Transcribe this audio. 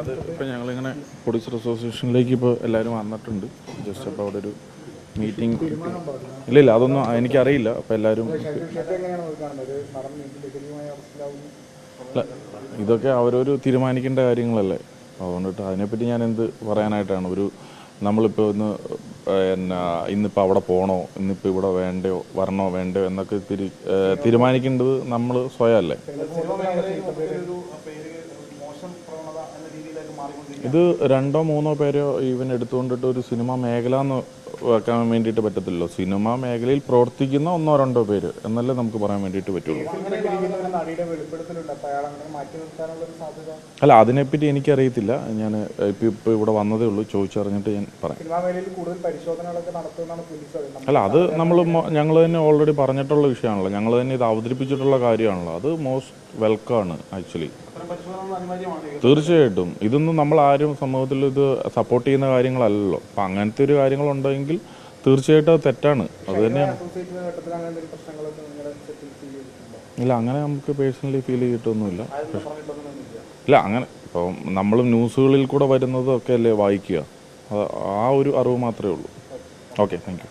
അത് ഇപ്പോൾ ഞങ്ങളിങ്ങനെ പ്രൊഡ്യൂസർ അസോസിയേഷനിലേക്ക് ഇപ്പോൾ എല്ലാവരും വന്നിട്ടുണ്ട്. ജസ്റ്റ് അപ്പോൾ അവിടെ ഒരു മീറ്റിംഗ് ഇല്ല ഇല്ല അതൊന്നും എനിക്കറിയില്ല. അപ്പോൾ എല്ലാവരും ഇതൊക്കെ അവരൊരു തീരുമാനിക്കേണ്ട കാര്യങ്ങളല്ലേ? അതുകൊണ്ടിട്ട് അതിനെപ്പറ്റി ഞാൻ എന്ത് പറയാനായിട്ടാണ്? ഒരു നമ്മളിപ്പോൾ ഇന്ന് എന്നാ ഇന്നിപ്പോൾ അവിടെ പോകണോ ഇന്നിപ്പോൾ ഇവിടെ വേണ്ടയോ? വരണോ? വേണ്ടയോ? എന്നൊക്കെ തിരി തീരുമാനിക്കേണ്ടത് നമ്മൾ സ്വയമല്ലേ? ഇത് രണ്ടോ മൂന്നോ പേരോ ഇവൻ എടുത്തുകൊണ്ടിട്ട് ഒരു സിനിമ മേഖല എന്ന് വെക്കാൻ വേണ്ടിയിട്ട് പറ്റത്തില്ലല്ലോ. സിനിമ മേഖലയിൽ പ്രവർത്തിക്കുന്ന ഒന്നോ രണ്ടോ പേര് എന്നല്ലേ നമുക്ക് പറയാൻ വേണ്ടിയിട്ട് പറ്റുള്ളൂ. ഇരിക്കുന്ന നടിയുടെ വെളിപ്പെടുത്തലുണ്ട് അപ്പോൾ അങ്ങനെ മാറ്റി നിർത്താനുള്ള ഒരു സാധ്യത അല്ല അതിനെപ്പറ്റി എനിക്കറിയത്തില്ല. ഞാൻ ഇപ്പം ഇപ്പോൾ ഇവിടെ വന്നതേ ഉള്ളൂ. ചോദിച്ചറിഞ്ഞിട്ട് ഞാൻ പറയാം. സിനിമാ മേഖലയിൽ കൂടുതൽ പരിശോധനകളൊക്കെ നടത്തുമെന്നാണ് പോലീസ് അല്ല അത് നമ്മൾ ഞങ്ങൾ തന്നെ ഓൾറെഡി പറഞ്ഞിട്ടുള്ള വിഷയമാണല്ലോ. ഞങ്ങൾ തന്നെ ഇത് അവതരിപ്പിച്ചിട്ടുള്ള കാര്യമാണല്ലോ. അത് മോസ്റ്റ് വെൽക്കം ആണ് ആക്ച്വലി തീർച്ചയായിട്ടും. ഇതൊന്നും നമ്മൾ ആരും സമൂഹത്തിൽ ഇത് സപ്പോർട്ട് ചെയ്യുന്ന കാര്യങ്ങളല്ലല്ലോ. അപ്പം അങ്ങനത്തെ ഒരു കാര്യങ്ങളുണ്ടെങ്കിൽ തീർച്ചയായിട്ടും അത് തെറ്റാണ്. അത് തന്നെയാണ്. ഇല്ല അങ്ങനെ നമുക്ക് പേഴ്സണലി ഫീൽ ചെയ്തിട്ടൊന്നുമില്ല. ഇല്ല അങ്ങനെ ഇപ്പോൾ നമ്മൾ ന്യൂസുകളിൽ കൂടെ വരുന്നതൊക്കെ അല്ലേ വായിക്കുക? ആ ഒരു അറിവ് മാത്രമേ ഉള്ളൂ. ഓക്കെ. Thank you